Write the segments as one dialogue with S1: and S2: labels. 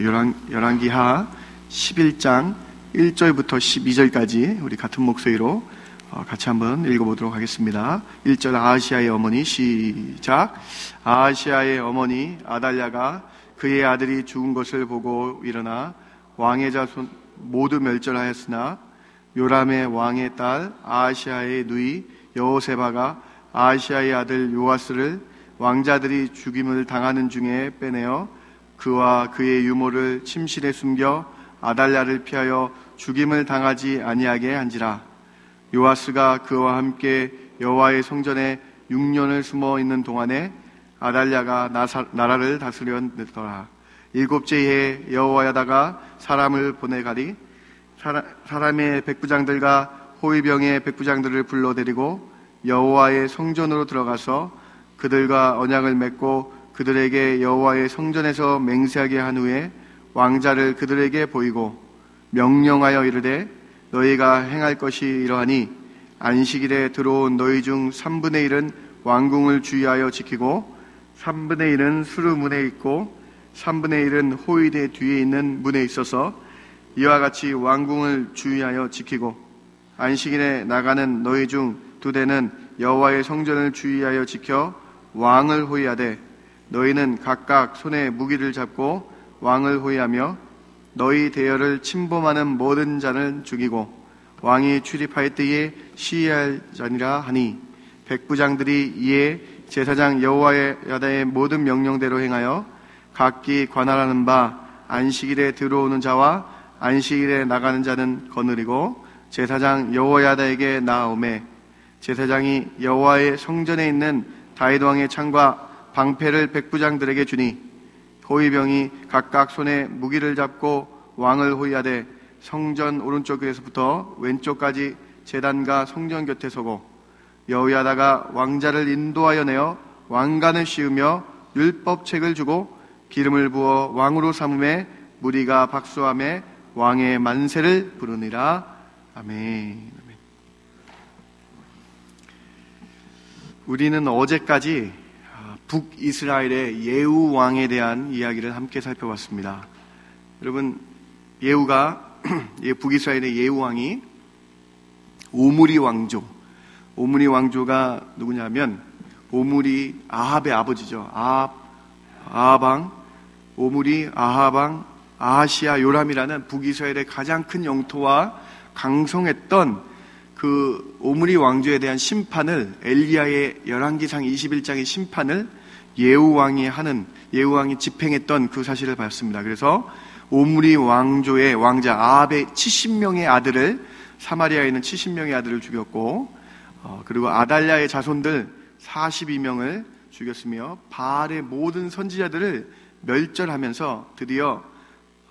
S1: 열왕, 열왕 기하 11장 1절부터 12절까지 우리 같은 목소리로 어, 같이 한번 읽어보도록 하겠습니다. 1절 아시아의 어머니 시작 아시아의 어머니 아달랴가 그의 아들이 죽은 것을 보고 일어나 왕의 자손 모두 멸절하였으나 요람의 왕의 딸 아시아의 누이 여호세바가 아시아의 아들 요아스를 왕자들이 죽임을 당하는 중에 빼내어 그와 그의 유모를 침실에 숨겨 아달랴를 피하여 죽임을 당하지 아니하게 한지라. 요아스가 그와 함께 여호와의 성전에 6년을 숨어 있는 동안에 아달랴가 나라를 다스렸더라. 일곱째 해에 여호와야다가 사람을 보내가리 사람의 백부장들과 호위병의 백부장들을 불러들이고 여호와의 성전으로 들어가서 그들과 언약을 맺고 그들에게 여호와의 성전에서 맹세하게 한 후에 왕자를 그들에게 보이고 명령하여 이르되 너희가 행할 것이 이러하니 안식일에 들어온 너희 중 3분의 1은 왕궁을 주의하여 지키고 3분의 1은 수르문에 있고 3분의 1은 호위대 뒤에 있는 문에 있어서 이와 같이 왕궁을 주의하여 지키고 안식일에 나가는 너희 중 두 대는 여호와의 성전을 주의하여 지켜 왕을 호위하되 너희는 각각 손에 무기를 잡고 왕을 호위하며 너희 대열을 침범하는 모든 자는 죽이고 왕이 출입하였때에 시해할 자니라 하니 백부장들이 이에 제사장 여호와의 야다의 모든 명령대로 행하여 각기 관할하는 바 안식일에 들어오는 자와 안식일에 나가는 자는 거느리고 제사장 여호야다에게 나아오매 제사장이 여호와의 성전에 있는 다윗 왕의 창과 방패를 백부장들에게 주니 호위병이 각각 손에 무기를 잡고 왕을 호위하되 성전 오른쪽에서부터 왼쪽까지 제단과 성전 곁에 서고 여호야다가 왕자를 인도하여 내어 왕관을 씌우며 율법책을 주고 기름을 부어 왕으로 삼음에 무리가 박수함에 왕의 만세를 부르니라. 아멘. 우리는 어제까지 아, 북이스라엘의 예우 왕에 대한 이야기를 함께 살펴봤습니다. 여러분, 예우가, 북이스라엘의 예우 왕이 오므리 왕조, 오므리 왕조가 누구냐면, 오므리 아합의 아버지죠. 아합, 아합왕, 오므리 아합왕, 아시아 요람이라는 북이스라엘의 가장 큰 영토와 강성했던 그 오므리 왕조에 대한 심판을 엘리야의 열왕기상 21장의 심판을 예우 왕이 하는 예우 왕이 집행했던 그 사실을 봤습니다. 그래서 오므리 왕조의 왕자 아합의 70명의 아들을 사마리아에 있는 70명의 아들을 죽였고 어, 그리고 아달랴의 자손들 42명을 죽였으며 바알의 모든 선지자들을 멸절하면서 드디어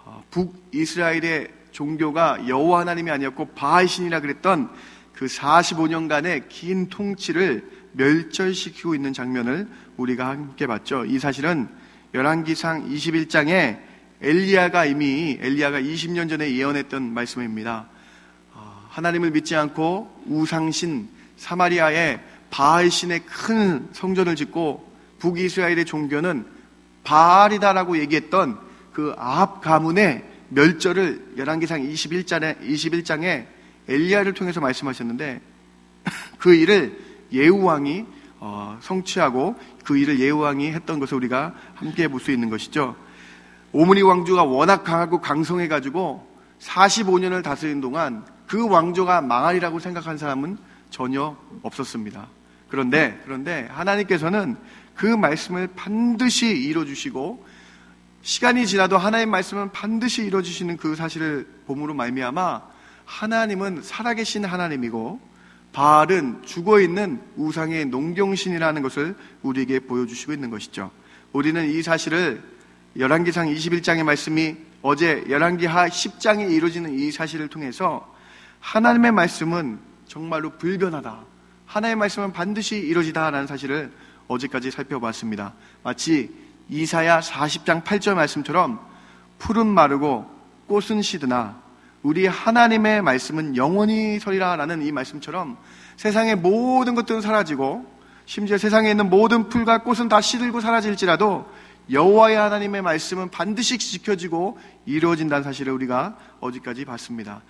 S1: 어, 북이스라엘의 종교가 여호와 하나님이 아니었고 바알신이라 그랬던 그 45년간의 긴 통치를 멸절시키고 있는 장면을 우리가 함께 봤죠. 이 사실은 열왕기상 21장에 엘리야가 이미 엘리야가 20년 전에 예언했던 말씀입니다. 어, 하나님을 믿지 않고 우상신 사마리아의 바알신의 큰 성전을 짓고 북이스라엘의 종교는 바알이다라고 얘기했던 그 아합 가문의 멸절을 열왕기상 21장에 21장에 엘리야를 통해서 말씀하셨는데 그 일을 예후 왕이 어, 성취하고 그 일을 예후 왕이 했던 것을 우리가 함께 볼 수 있는 것이죠. 오므리 왕조가 워낙 강하고 강성해 가지고 45년을 다스린 동안 그 왕조가 망하리라고 생각한 사람은 전혀 없었습니다. 그런데 그런데 하나님께서는 그 말씀을 반드시 이뤄 주시고 시간이 지나도 하나님 말씀은 반드시 이루어지시는 그 사실을 봄으로 말미암아 하나님은 살아계신 하나님이고 바알은 죽어 있는 우상의 농경신이라는 것을 우리에게 보여주시고 있는 것이죠. 우리는 이 사실을 열왕기상 21장의 말씀이 어제 열왕기하 10장에 이루어지는 이 사실을 통해서 하나님의 말씀은 정말로 불변하다. 하나님의 말씀은 반드시 이루어지다라는 사실을 어제까지 살펴봤습니다. 마치 이사야 40장 8절 말씀처럼 풀은 마르고 꽃은 시드나 우리 하나님의 말씀은 영원히 서리라라는 이 말씀처럼 세상의 모든 것들은 사라지고 심지어 세상에 있는 모든 풀과 꽃은 다 시들고 사라질지라도 여호와의 하나님의 말씀은 반드시 지켜지고 이루어진다는 사실을 우리가 어디까지 봤습니다.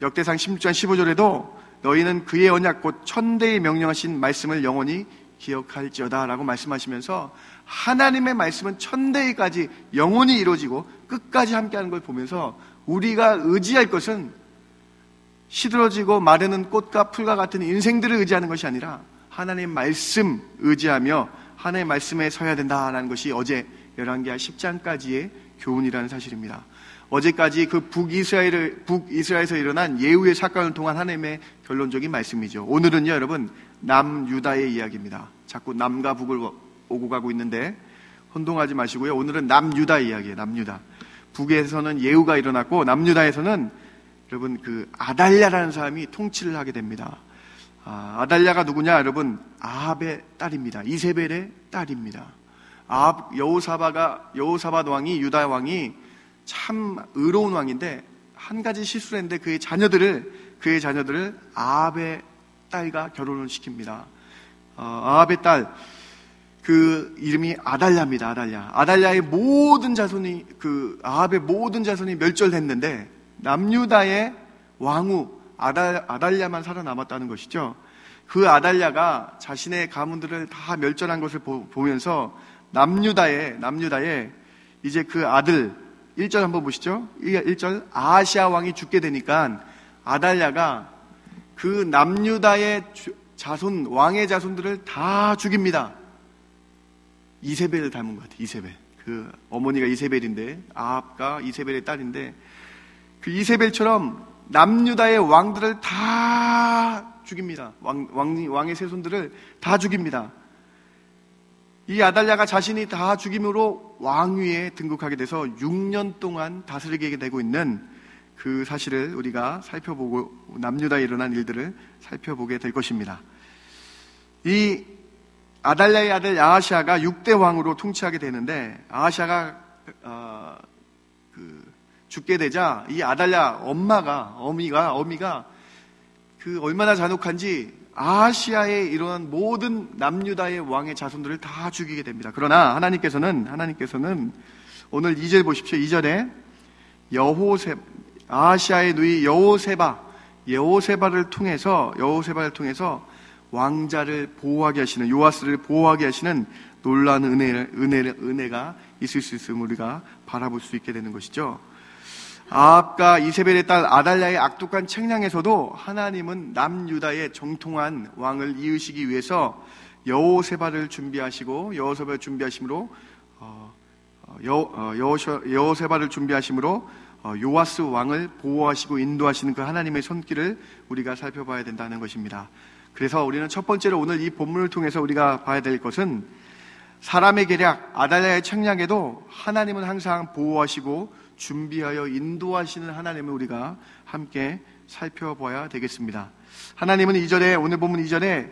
S1: 역대상 16장 15절에도 너희는 그의 언약 곧 천대의 명령하신 말씀을 영원히 기억할지어다라고 말씀하시면서 하나님의 말씀은 천대까지 영원히 이루어지고 끝까지 함께하는 걸 보면서 우리가 의지할 것은 시들어지고 마르는 꽃과 풀과 같은 인생들을 의지하는 것이 아니라 하나님 말씀 의지하며 하나님의 말씀에 서야 된다라는 것이 어제 11개 10장까지의 교훈이라는 사실입니다. 어제까지 그 북이스라엘, 북이스라엘에서 일어난 예후의 사건을 통한 하나님의 결론적인 말씀이죠. 오늘은요, 여러분, 남유다의 이야기입니다. 자꾸 남과 북을 오고 가고 있는데, 혼동하지 마시고요. 오늘은 남유다 이야기예요, 남유다. 북에서는 예후가 일어났고, 남유다에서는 여러분, 그 아달랴라는 사람이 통치를 하게 됩니다. 아, 달랴가 누구냐, 여러분? 아합의 딸입니다. 이세벨의 딸입니다. 아합 여호사바가 여호사밧 왕이 유다 왕이 참 의로운 왕인데 한 가지 실수를 했는데 그의 자녀들을 그의 자녀들을 아합의 딸과 결혼을 시킵니다. 어, 아합의 딸 그 이름이 아달랴입니다. 아달랴. 아달랴의 모든 자손이 그 아합의 모든 자손이 멸절했는데 남유다의 왕후 아달, 아달랴만 살아남았다는 것이죠. 그 아달랴가 자신의 가문들을 다 멸절한 것을 보, 면서 남유다의 남유다의 이제 그 아들 1절 한번 보시죠. 1절 아시아 왕이 죽게 되니까 아달랴가 그 남유다의 자손 왕의 자손들을 다 죽입니다. 이세벨을 닮은 것 같아요. 이세벨. 그 어머니가 이세벨인데 아합과 이세벨의 딸인데 그 이세벨처럼 남유다의 왕들을 다 죽입니다. 왕, 왕, 왕의 세손들을 다 죽입니다. 이 아달랴가 자신이 다 죽임으로 왕위에 등극하게 돼서 6년 동안 다스리게 되고 있는 그 사실을 우리가 살펴보고 남유다에 일어난 일들을 살펴보게 될 것입니다. 이 아달랴의 아들 아하시아가 6대 왕으로 통치하게 되는데 아하시아가 어, 그 죽게 되자 이 아달랴 엄마가 어미가 어미가 그 얼마나 잔혹한지 아시아에 일어난 모든 남유다의 왕의 자손들을 다 죽이게 됩니다. 그러나 하나님께서는 하나님께서는 오늘 2절 보십시오. 2절에 여호세 아시아의 누이 여호세바 여호세바를 통해서 여호세바를 통해서 왕자를 보호하게 하시는 요아스를 보호하게 하시는 놀라운 은혜, 은혜, 은혜가 있을 수 있음을 우리가 바라볼 수 있게 되는 것이죠. 아합과 이세벨의 딸 아달랴의 악독한 책량에서도 하나님은 남유다의 정통한 왕을 이으시기 위해서 여호세바를 준비하시고 여호세바를 준비하심으로 어, 어, 어, 여호, 세바를 준비하심으로 요아스 왕을 보호하시고 인도하시는 그 하나님의 손길을 우리가 살펴봐야 된다는 것입니다. 그래서 우리는 첫 번째로 오늘 이 본문을 통해서 우리가 봐야 될 것은 사람의 계략 아달랴의 책량에도 하나님은 항상 보호하시고 준비하여 인도하시는 하나님을 우리가 함께 살펴봐야 되겠습니다. 하나님은 이전에 오늘 보면 이전에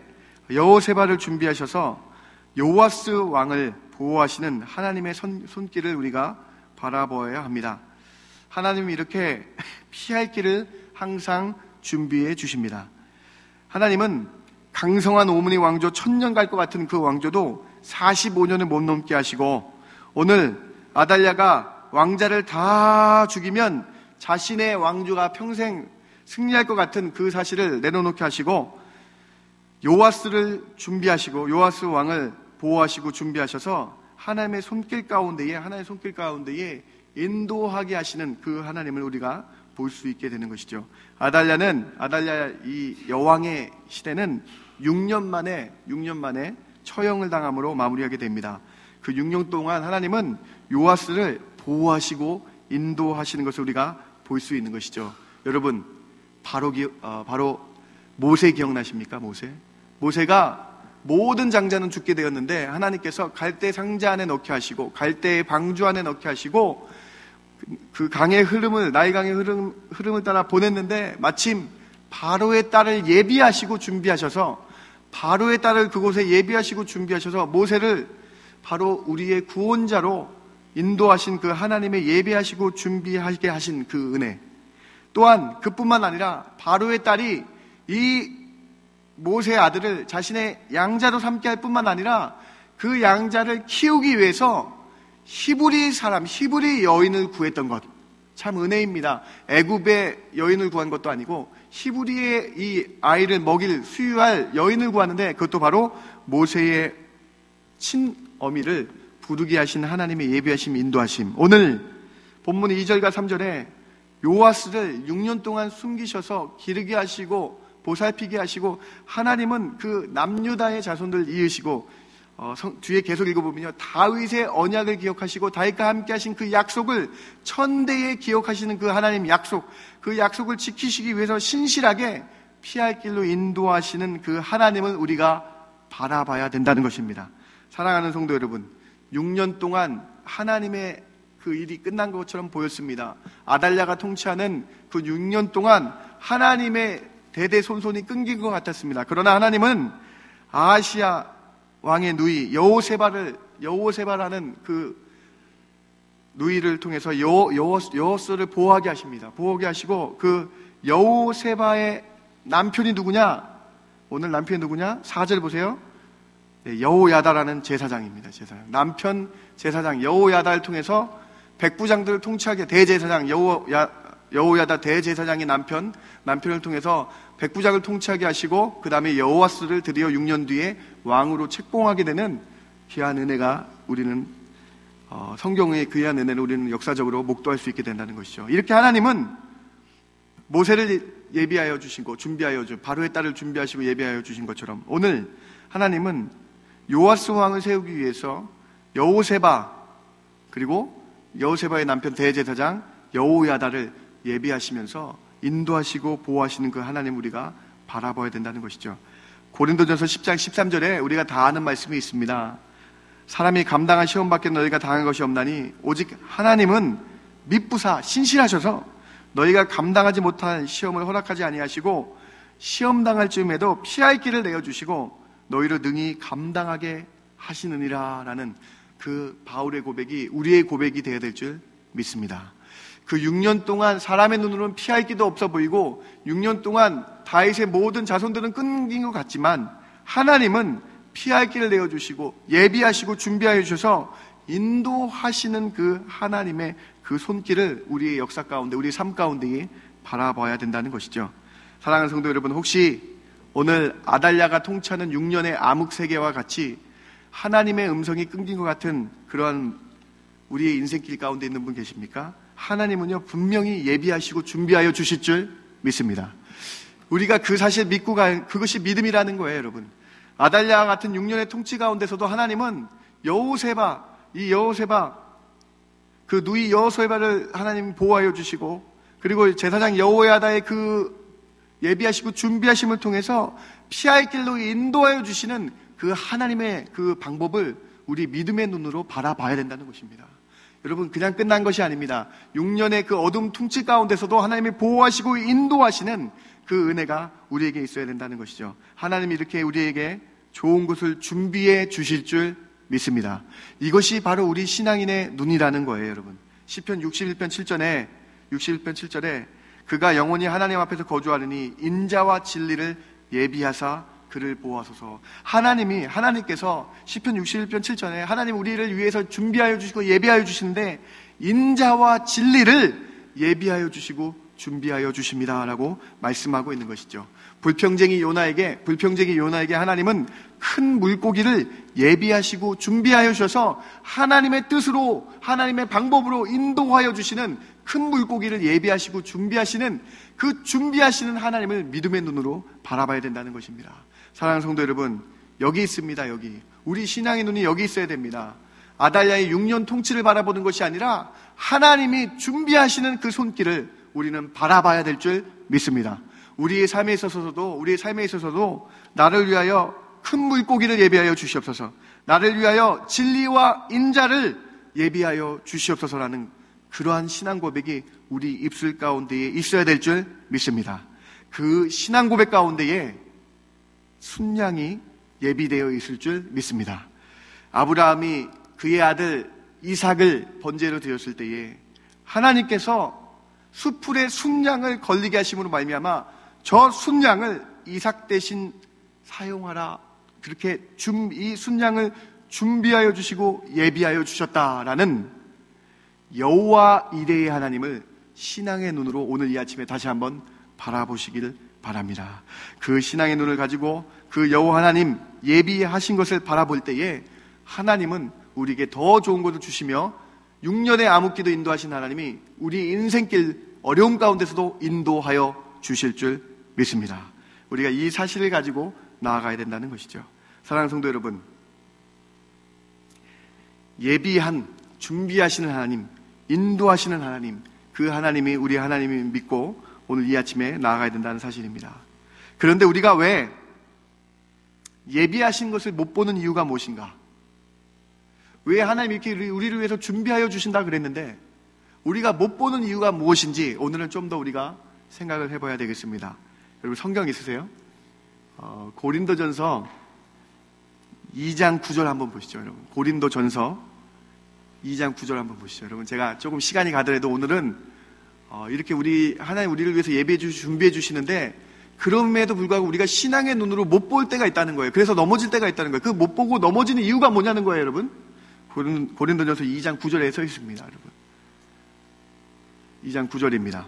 S1: 여호세바를 준비하셔서 요아스 왕을 보호하시는 하나님의 손, 손길을 우리가 바라보아야 합니다. 하나님은 이렇게 피할 길을 항상 준비해 주십니다. 하나님은 강성한 오문의 왕조 천년 갈 것 같은 그 왕조도 45년을 못 넘게 하시고 오늘 아달랴가 왕자를 다 죽이면 자신의 왕조가 평생 승리할 것 같은 그 사실을 내려놓게 하시고 요아스를 준비하시고 요아스 왕을 보호하시고 준비하셔서 하나님의 손길 가운데에 하나님의 손길 가운데에 인도하게 하시는 그 하나님을 우리가 볼 수 있게 되는 것이죠. 아달랴는 아달랴 이 여왕의 시대는 6년 만에 6년 만에 처형을 당함으로 마무리하게 됩니다. 그 6년 동안 하나님은 요아스를 보호하시고 인도하시는 것을 우리가 볼 수 있는 것이죠. 여러분, 바로, 기, 어, 바로 모세 기억나십니까? 모세? 모세가 모든 장자는 죽게 되었는데 하나님께서 갈대 상자 안에 넣게 하시고 갈대의 방주 안에 넣게 하시고 그 강의 흐름을 나이 강의 흐름, 흐름을 따라 보냈는데 마침 바로의 딸을 예비하시고 준비하셔서 바로의 딸을 그곳에 예비하시고 준비하셔서 모세를 바로 우리의 구원자로 인도하신 그 하나님의 예배하시고 준비하게 하신 그 은혜. 또한 그뿐만 아니라 바로의 딸이 이 모세의 아들을 자신의 양자로 삼게 할 뿐만 아니라 그 양자를 키우기 위해서 히브리 사람, 히브리 여인을 구했던 것. 참 은혜입니다. 애굽의 여인을 구한 것도 아니고 히브리의 이 아이를 먹일 수유할 여인을 구하는데 그것도 바로 모세의 친어미를 부르게 하신 하나님의 예비하심 인도하심. 오늘 본문 2절과 3절에 요아스를 6년 동안 숨기셔서 기르게 하시고 보살피게 하시고 하나님은 그 남유다의 자손들 이으시고 어, 성, 뒤에 계속 읽어보면요. 다윗의 언약을 기억하시고 다윗과 함께 하신 그 약속을 천대에 기억하시는 그 하나님 약속, 그 약속을 지키시기 위해서 신실하게 피할 길로 인도하시는 그 하나님을 우리가 바라봐야 된다는 것입니다. 사랑하는 성도 여러분, 6년 동안 하나님의 그 일이 끝난 것처럼 보였습니다. 아달랴가 통치하는 그 6년 동안 하나님의 대대손손이 끊긴 것 같았습니다. 그러나 하나님은 아시아 왕의 누이 여호세바를 여호세바라는 그 누이를 통해서 여, 여, 여호스를 보호하게 하십니다. 보호하게 하시고 그 여호세바의 남편이 누구냐? 오늘 남편이 누구냐? 4절 보세요. 네, 여호야다라는 제사장입니다. 제사장. 남편 제사장 여호야다를 통해서 백부장들을 통치하게 대제사장 여호야 여호야다 대제사장의 남편 남편을 통해서 백부장을 통치하게 하시고 그 다음에 여호와스를 드디어 6년 뒤에 왕으로 책봉하게 되는 귀한 은혜가 우리는 어, 성경의 귀한 은혜를 우리는 역사적으로 목도할 수 있게 된다는 것이죠. 이렇게 하나님은 모세를 예비하여 주시고 준비하여 주 바로의 딸을 준비하시고 예비하여 주신 것처럼 오늘 하나님은 요아스 왕을 세우기 위해서 여호세바 그리고 여호세바의 남편 대제사장 여호야다를 예비하시면서 인도하시고 보호하시는 그 하나님 우리가 바라봐야 된다는 것이죠. 고린도전서 10장 13절에 우리가 다 아는 말씀이 있습니다. 사람이 감당한 시험밖에 너희가 당한 것이 없나니 오직 하나님은 밑부사 신실하셔서 너희가 감당하지 못한 시험을 허락하지 아니하시고 시험 당할 즈음에도 피할 길을 내어 주시고 너희를 능히 감당하게 하시느니라라는 그 바울의 고백이 우리의 고백이 되어야 될 줄 믿습니다. 그 6년 동안 사람의 눈으로는 피할 길도 없어 보이고 6년 동안 다윗의 모든 자손들은 끊긴 것 같지만 하나님은 피할 길을 내어 주시고 예비하시고 준비하여 주셔서 인도하시는 그 하나님의 그 손길을 우리의 역사 가운데 우리의 삶 가운데 바라봐야 된다는 것이죠. 사랑하는 성도 여러분 혹시 오늘 아달랴가 통치하는 6년의 암흑 세계와 같이 하나님의 음성이 끊긴 것 같은 그러한 우리의 인생길 가운데 있는 분 계십니까? 하나님은요, 분명히 예비하시고 준비하여 주실 줄 믿습니다. 우리가 그 사실 믿고 가, 그것이 믿음이라는 거예요, 여러분. 아달랴 같은 6년의 통치 가운데서도 하나님은 여호세바, 이 여호세바, 그 누이 여호세바를 하나님 보호하여 주시고, 그리고 제사장 여호야다의 그 예비하시고 준비하심을 통해서 피할 길로 인도하여 주시는 그 하나님의 그 방법을 우리 믿음의 눈으로 바라봐야 된다는 것입니다. 여러분 그냥 끝난 것이 아닙니다. 6년의 그 어둠 퉁치 가운데서도 하나님이 보호하시고 인도하시는 그 은혜가 우리에게 있어야 된다는 것이죠. 하나님이 이렇게 우리에게 좋은 것을 준비해 주실 줄 믿습니다. 이것이 바로 우리 신앙인의 눈이라는 거예요, 여러분. 시편 61편 7절에 61편 7절에 그가 영원히 하나님 앞에서 거주하느니 인자와 진리를 예비하사 그를 보아소서. 하나님이 하나님께서 시편 61편 7절에 하나님 우리를 위해서 준비하여 주시고 예비하여 주시는데 인자와 진리를 예비하여 주시고 준비하여 주십니다라고 말씀하고 있는 것이죠. 불평쟁이 요나에게 불평쟁이 요나에게 하나님은 큰 물고기를 예비하시고 준비하여 주셔서 하나님의 뜻으로 하나님의 방법으로 인도하여 주시는 큰 물고기를 예비하시고 준비하시는 그 준비하시는 하나님을 믿음의 눈으로 바라봐야 된다는 것입니다. 사랑하는 성도 여러분, 여기 있습니다, 여기. 우리 신앙의 눈이 여기 있어야 됩니다. 아달랴의 6년 통치를 바라보는 것이 아니라 하나님이 준비하시는 그 손길을 우리는 바라봐야 될 줄 믿습니다. 우리의 삶에 있어서도, 우리의 삶에 있어서도 나를 위하여 큰 물고기를 예비하여 주시옵소서. 나를 위하여 진리와 인자를 예비하여 주시옵소서라는 그러한 신앙 고백이 우리 입술 가운데에 있어야 될 줄 믿습니다. 그 신앙 고백 가운데에 순양이 예비되어 있을 줄 믿습니다. 아브라함이 그의 아들 이삭을 번제로 드렸을 때에 하나님께서 수풀에 순양을 걸리게 하심으로 말미암아 저 순양을 이삭 대신 사용하라 그렇게 이 순양을 준비하여 주시고 예비하여 주셨다라는 여호와 이레의 하나님을 신앙의 눈으로 오늘 이 아침에 다시 한번 바라보시길 바랍니다. 그 신앙의 눈을 가지고 그 여호와 하나님 예비하신 것을 바라볼 때에 하나님은 우리에게 더 좋은 것을 주시며 6년의 암흑기도 인도하신 하나님이 우리 인생길 어려움 가운데서도 인도하여 주실 줄 믿습니다. 우리가 이 사실을 가지고 나아가야 된다는 것이죠. 사랑하는 성도 여러분, 예비한 준비하시는 하나님, 인도하시는 하나님, 그 하나님이 우리 하나님이 믿고 오늘 이 아침에 나아가야 된다는 사실입니다. 그런데 우리가 왜 예비하신 것을 못 보는 이유가 무엇인가? 왜 하나님이 이렇게 우리를 위해서 준비하여 주신다 그랬는데 우리가 못 보는 이유가 무엇인지 오늘은 좀 더 우리가 생각을 해봐야 되겠습니다. 여러분 성경 있으세요? 어, 고린도전서 2장 9절 한번 보시죠, 여러분. 고린도전서 2장 9절 한번 보시죠, 여러분. 제가 조금 시간이 가더라도 오늘은 어, 이렇게 우리 하나님 우리를 위해서 예배해 주시 준비해 주시는데 그럼에도 불구하고 우리가 신앙의 눈으로 못 볼 때가 있다는 거예요. 그래서 넘어질 때가 있다는 거예요. 그 못 보고 넘어지는 이유가 뭐냐는 거예요, 여러분. 고린도전서 2장 9절에 서 있습니다, 여러분. 2장 9절입니다.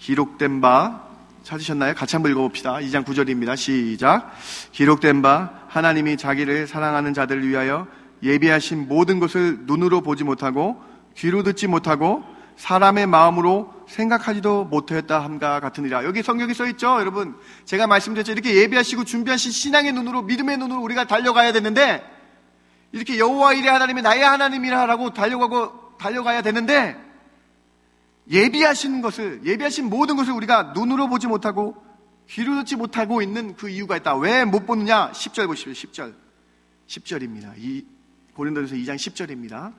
S1: 기록된 바 찾으셨나요? 같이 한번 읽어봅시다. 2장 9절입니다. 시작. 기록된 바 하나님이 자기를 사랑하는 자들을 위하여 예비하신 모든 것을 눈으로 보지 못하고 귀로 듣지 못하고 사람의 마음으로 생각하지도 못했다 함과 같으니라. 여기 성경에 써 있죠, 여러분. 제가 말씀드렸죠. 이렇게 예비하시고 준비하신 신앙의 눈으로 믿음의 눈으로 우리가 달려가야 되는데 이렇게 여호와 일의 하나님이 나의 하나님이라고 달려가고 달려가야 되는데 예비하신 것을 예비하신 모든 것을 우리가 눈으로 보지 못하고 귀로 듣지 못하고 있는 그 이유가 있다. 왜 못 보느냐? 10절 보십시오. 10절. 10절입니다. 이 고린도전서 2장 10절입니다.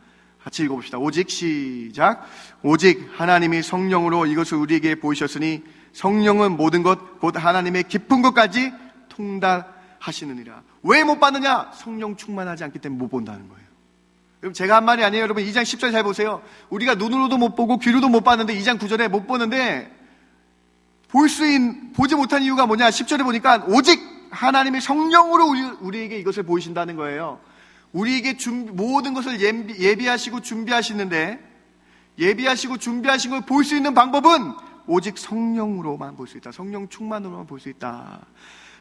S1: 같이 읽어봅시다. 오직 시작. 오직 하나님이 성령으로 이것을 우리에게 보이셨으니 성령은 모든 것, 곧 하나님의 깊은 것까지 통달하시느니라. 왜 못 받느냐? 성령 충만하지 않기 때문에 못 본다는 거예요. 여러분 제가 한 말이 아니에요. 여러분 2장 10절 잘 보세요. 우리가 눈으로도 못 보고 귀로도 못 봤는데 2장 9절에 못 보는데 볼 수 있는 보지 못한 이유가 뭐냐? 10절에 보니까 오직 하나님의 성령으로 우리, 에게 이것을 보이신다는 거예요. 우리에게 준비, 모든 것을 예비, 하시고 준비하시는데 예비하시고 준비하신 걸 볼 수 있는 방법은 오직 성령으로만 볼 수 있다. 성령 충만으로만 볼 수 있다.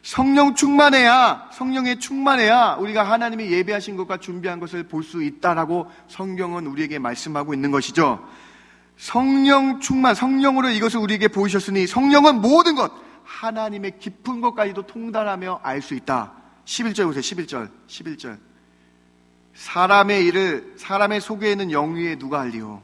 S1: 성령 충만해야 성령에 충만해야 우리가 하나님이 예배하신 것과 준비한 것을 볼 수 있다라고 성경은 우리에게 말씀하고 있는 것이죠. 성령 충만 성령으로 이것을 우리에게 보이셨으니 성령은 모든 것 하나님의 깊은 것까지도 통달하며 알 수 있다. 11절 보세요. 11절. 11절. 사람의 일을 사람의 속에 있는 영위에 누가 알리오?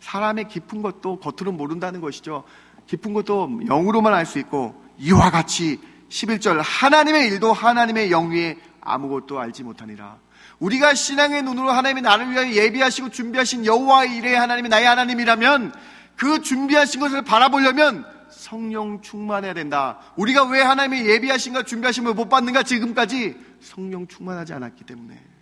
S1: 사람의 깊은 것도 겉으로 모른다는 것이죠. 깊은 것도 영으로만 알 수 있고 이와 같이 11절 하나님의 일도 하나님의 영위에 아무것도 알지 못하니라. 우리가 신앙의 눈으로 하나님이 나를 위하여 예비하시고 준비하신 여호와의 일에 하나님이 나의 하나님이라면 그 준비하신 것을 바라보려면 성령 충만해야 된다. 우리가 왜 하나님의 예비하신가 준비하심을 못 받는가 지금까지 성령 충만하지 않았기 때문에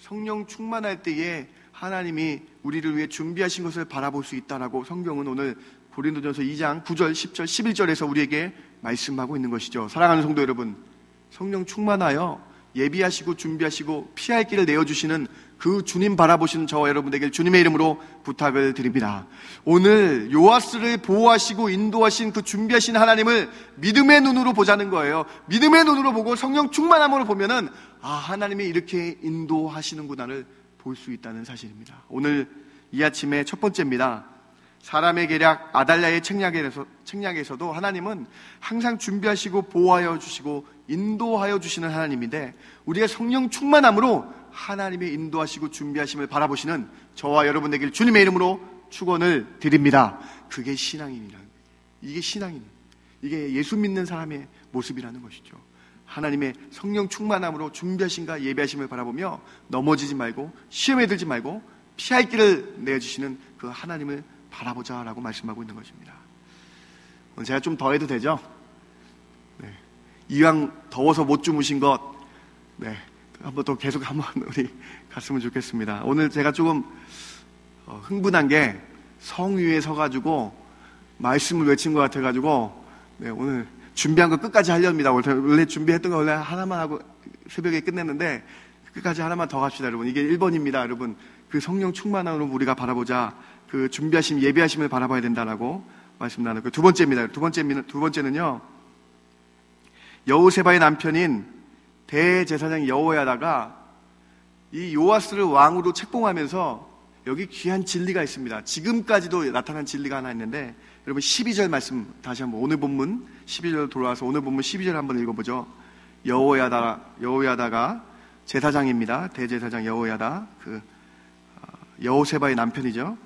S1: 성령 충만할 때에 하나님이 우리를 위해 준비하신 것을 바라볼 수 있다라고 성경은 오늘 고린도전서 2장 9절, 10절, 11절에서 우리에게 말씀하고 있는 것이죠. 사랑하는 성도 여러분, 성령 충만하여 예비하시고 준비하시고 피할 길을 내어주시는 그 주님 바라보시는 저와 여러분에게 주님의 이름으로 부탁을 드립니다. 오늘 요아스를 보호하시고 인도하신 그 준비하신 하나님을 믿음의 눈으로 보자는 거예요. 믿음의 눈으로 보고 성령 충만함으로 보면은 아, 하나님이 이렇게 인도하시는구나를 볼 수 있다는 사실입니다. 오늘 이 아침에 첫 번째입니다. 사람의 계략 아달랴의 책략에서, 책략에서도 하나님은 항상 준비하시고 보호하여 주시고 인도하여 주시는 하나님인데 우리가 성령 충만함으로 하나님의 인도하시고 준비하심을 바라보시는 저와 여러분에게 주님의 이름으로 축원을 드립니다. 그게 신앙인이라 이게 신앙인. 이게 예수 믿는 사람의 모습이라는 것이죠. 하나님의 성령 충만함으로 준비하신가 예배하심을 바라보며 넘어지지 말고 시험에 들지 말고 피할 길을 내주시는 그 하나님을 바라보자 라고 말씀하고 있는 것입니다. 제가 좀 더 해도 되죠? 네. 이왕 더워서 못 주무신 것, 네. 한번 또 계속 한번 우리 갔으면 좋겠습니다. 오늘 제가 조금 어, 흥분한 게 성 위에 서가지고 말씀을 외친 것 같아가지고 네, 오늘 준비한 거 끝까지 하렵니다. 원래 준비했던 거 원래 하나만 하고 새벽에 끝냈는데 끝까지 하나만 더 갑시다, 여러분. 이게 1번입니다, 여러분. 그 성령 충만함으로 우리가 바라보자. 그 준비하심, 예비하심을 바라봐야 된다라고 말씀 나누고. 두 번째입니다. 두 번째, 두 번째는요. 여우세바의 남편인 대제사장 여호야다가 이 요아스를 왕으로 책봉하면서 여기 귀한 진리가 있습니다. 지금까지도 나타난 진리가 하나 있는데 여러분 12절 말씀 다시 한번 오늘 본문 12절 돌아와서 오늘 본문 12절 한번 읽어보죠. 여호야다 여호야다가 제사장입니다. 대제사장 여호야다 그 어, 여호세바의 남편이죠.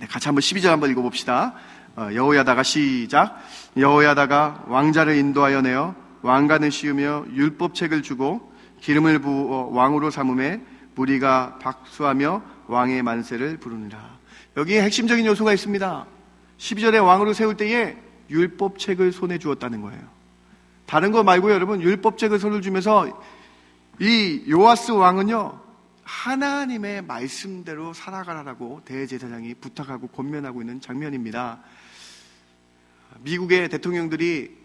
S1: 네, 같이 한번 12절 한번 읽어봅시다. 어, 여호야다가 시작. 여호야다가 왕자를 인도하여 내어 왕관을 씌우며 율법책을 주고 기름을 부어 왕으로 삼음에 무리가 박수하며 왕의 만세를 부르느라. 여기에 핵심적인 요소가 있습니다. 12절에 왕으로 세울 때에 율법책을 손에 주었다는 거예요. 다른 거 말고 여러분 율법책을 손을 주면서 이 요아스 왕은요 하나님의 말씀대로 살아가라고 대제사장이 부탁하고 권면하고 있는 장면입니다. 미국의 대통령들이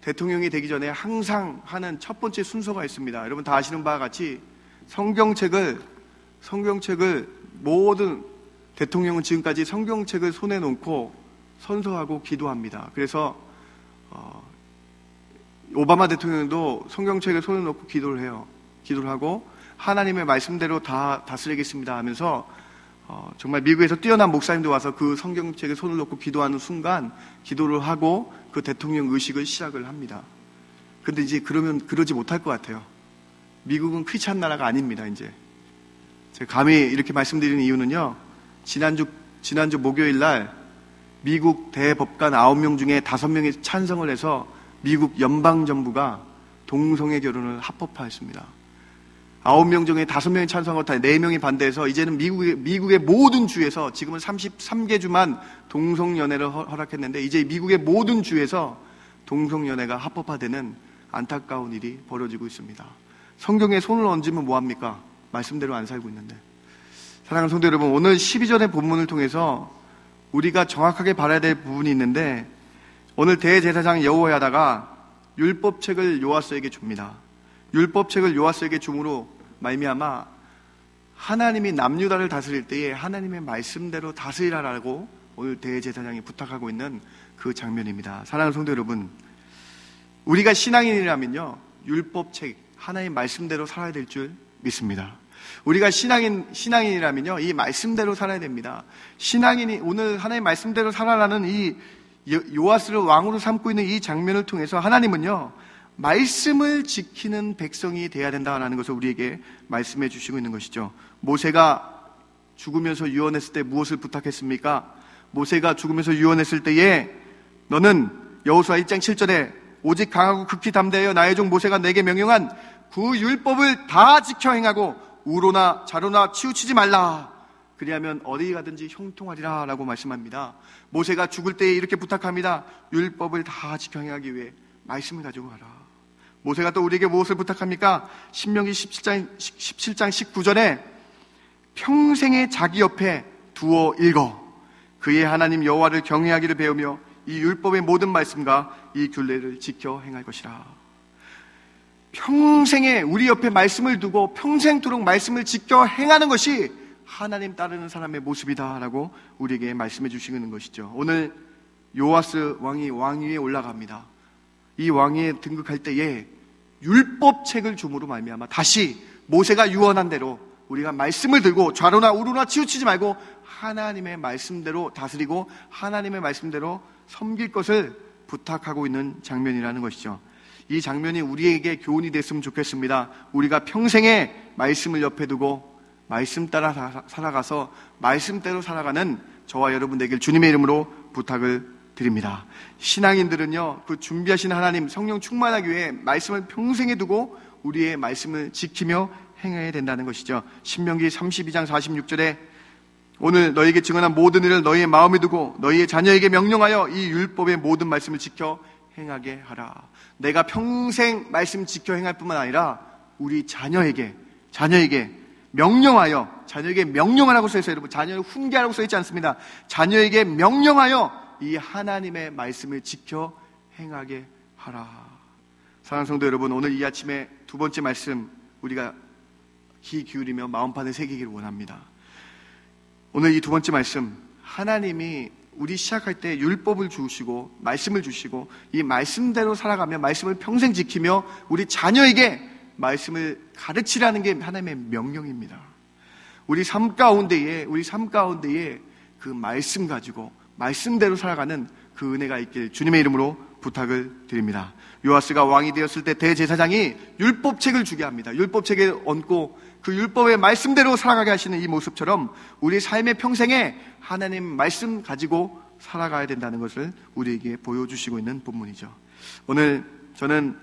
S1: 대통령이 되기 전에 항상 하는 첫 번째 순서가 있습니다. 여러분 다 아시는 바와 같이 성경책을 성경책을 모든 대통령은 지금까지 성경책을 손에 놓고 선서하고 기도합니다. 그래서 어, 오바마 대통령도 성경책을 손에 놓고 기도를 해요. 기도를 하고 하나님의 말씀대로 다 다스리겠습니다 하면서 어, 정말 미국에서 뛰어난 목사님도 와서 그 성경책에 손을 놓고 기도하는 순간 기도를 하고 그 대통령 의식을 시작을 합니다. 근데 이제 그러면 그러지 못할 것 같아요. 미국은 크리스찬 나라가 아닙니다, 이제. 제가 감히 이렇게 말씀드리는 이유는요. 지난주 지난주 목요일 날 미국 대법관 9명 중에 5명이 찬성을 해서 미국 연방정부가 동성애 결혼을 합법화했습니다. 아홉 명 중에 다섯 명이 찬성하고 네 명이 반대해서 이제는 미국의, 미국의 모든 주에서 지금은 33개 주만 동성연애를 허락했는데 이제 미국의 모든 주에서 동성연애가 합법화되는 안타까운 일이 벌어지고 있습니다. 성경에 손을 얹으면 뭐합니까? 말씀대로 안 살고 있는데. 사랑하는 성도 여러분, 오늘 12절의 본문을 통해서 우리가 정확하게 봐야 될 부분이 있는데 오늘 대제사장 여호야다가 율법책을 요아스에게 줍니다. 율법책을 요아스에게 줌으로 말미암아 하나님이 남유다를 다스릴 때에 하나님의 말씀대로 다스리라라고 오늘 대제사장이 부탁하고 있는 그 장면입니다. 사랑하는 성도 여러분, 우리가 신앙인이라면요 율법책 하나님 말씀대로 살아야 될 줄 믿습니다. 우리가 신앙인 신앙인이라면요 이 말씀대로 살아야 됩니다. 신앙인이 오늘 하나님 말씀대로 살아라는 이 요아스를 왕으로 삼고 있는 이 장면을 통해서 하나님은요 말씀을 지키는 백성이 되어야 된다는 것을 우리에게 말씀해 주시고 있는 것이죠. 모세가 죽으면서 유언했을 때 무엇을 부탁했습니까? 모세가 죽으면서 유언했을 때에 너는 여호수아 1장 7절에 오직 강하고 극히 담대하여 나의 종 모세가 내게 명령한 그 율법을 다 지켜 행하고 우로나 자로나 치우치지 말라. 그리하면 어디 가든지 형통하리라 라고 말씀합니다. 모세가 죽을 때에 이렇게 부탁합니다. 율법을 다 지켜 행하기 위해 말씀을 가지고 가라. 모세가 또 우리에게 무엇을 부탁합니까? 신명기 17장, 17장 19절에 평생에 자기 옆에 두어 읽어 그의 하나님 여호와를 경외하기를 배우며 이 율법의 모든 말씀과 이 균례를 지켜 행할 것이라. 평생에 우리 옆에 말씀을 두고 평생토록 말씀을 지켜 행하는 것이 하나님 따르는 사람의 모습이다라고 우리에게 말씀해 주시는 것이죠. 오늘 요아스 왕이 왕위에 올라갑니다. 이 왕위에 등극할 때에 율법책을 줌으로 말미암아 다시 모세가 유언한 대로 우리가 말씀을 들고 좌로나 우로나 치우치지 말고 하나님의 말씀대로 다스리고 하나님의 말씀대로 섬길 것을 부탁하고 있는 장면이라는 것이죠. 이 장면이 우리에게 교훈이 됐으면 좋겠습니다. 우리가 평생에 말씀을 옆에 두고 말씀 따라 살아가서 말씀대로 살아가는 저와 여러분 되길 주님의 이름으로 부탁을 드립니다. 신앙인들은요, 그 준비하신 하나님 성령 충만하기 위해 말씀을 평생에 두고 우리의 말씀을 지키며 행해야 된다는 것이죠. 신명기 32장 46절에 오늘 너에게 증언한 모든 일을 너희의 마음에 두고 너희의 자녀에게 명령하여 이 율법의 모든 말씀을 지켜 행하게 하라. 내가 평생 말씀 지켜 행할 뿐만 아니라 우리 자녀에게 자녀에게 명령하여 자녀에게 명령하라고 써 있어요. 여러분 자녀를 훈계하라고 써 있지 않습니다. 자녀에게 명령하여 이 하나님의 말씀을 지켜 행하게 하라. 사랑하는 성도 여러분, 오늘 이 아침에 두 번째 말씀 우리가 귀 기울이며 마음판을 새기기를 원합니다. 오늘 이 두 번째 말씀 하나님이 우리 시작할 때 율법을 주시고 말씀을 주시고 이 말씀대로 살아가며 말씀을 평생 지키며 우리 자녀에게 말씀을 가르치라는 게 하나님의 명령입니다. 우리 삶 가운데에 우리 삶 가운데에 그 말씀 가지고 말씀대로 살아가는 그 은혜가 있길 주님의 이름으로 부탁을 드립니다. 요아스가 왕이 되었을 때 대제사장이 율법책을 주게 합니다. 율법책에 얹고 그 율법의 말씀대로 살아가게 하시는 이 모습처럼 우리 삶의 평생에 하나님 말씀 가지고 살아가야 된다는 것을 우리에게 보여주시고 있는 본문이죠. 오늘 저는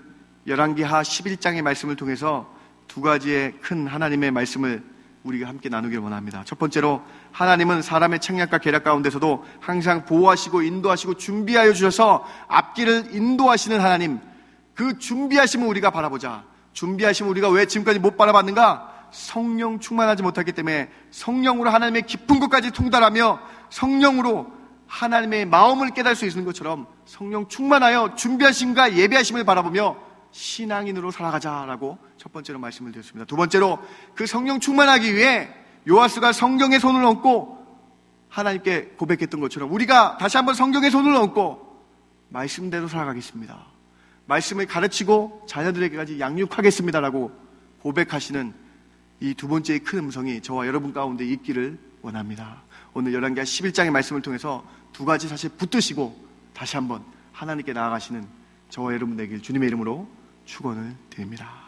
S1: 열왕기하 11장의 말씀을 통해서 두 가지의 큰 하나님의 말씀을 우리가 함께 나누길 원합니다. 첫 번째로 하나님은 사람의 책략과 계략 가운데서도 항상 보호하시고 인도하시고 준비하여 주셔서 앞길을 인도하시는 하나님 그 준비하심을 우리가 바라보자. 준비하심을 우리가 왜 지금까지 못 바라봤는가? 성령 충만하지 못했기 때문에 성령으로 하나님의 깊은 것까지 통달하며 성령으로 하나님의 마음을 깨달을 수 있는 것처럼 성령 충만하여 준비하심과 예배하심을 바라보며 신앙인으로 살아가자라고 첫 번째로 말씀을 드렸습니다. 두 번째로 그 성령 충만하기 위해 요하스가 성경에 손을 얹고 하나님께 고백했던 것처럼 우리가 다시 한번 성경에 손을 얹고 말씀대로 살아가겠습니다. 말씀을 가르치고 자녀들에게까지 양육하겠습니다라고 고백하시는 이 두 번째의 큰 음성이 저와 여러분 가운데 있기를 원합니다. 오늘 열왕기하 11장의 말씀을 통해서 두 가지 사실 붙드시고 다시 한번 하나님께 나아가시는 저와 여러분 되길 주님의 이름으로 축원을 드립니다.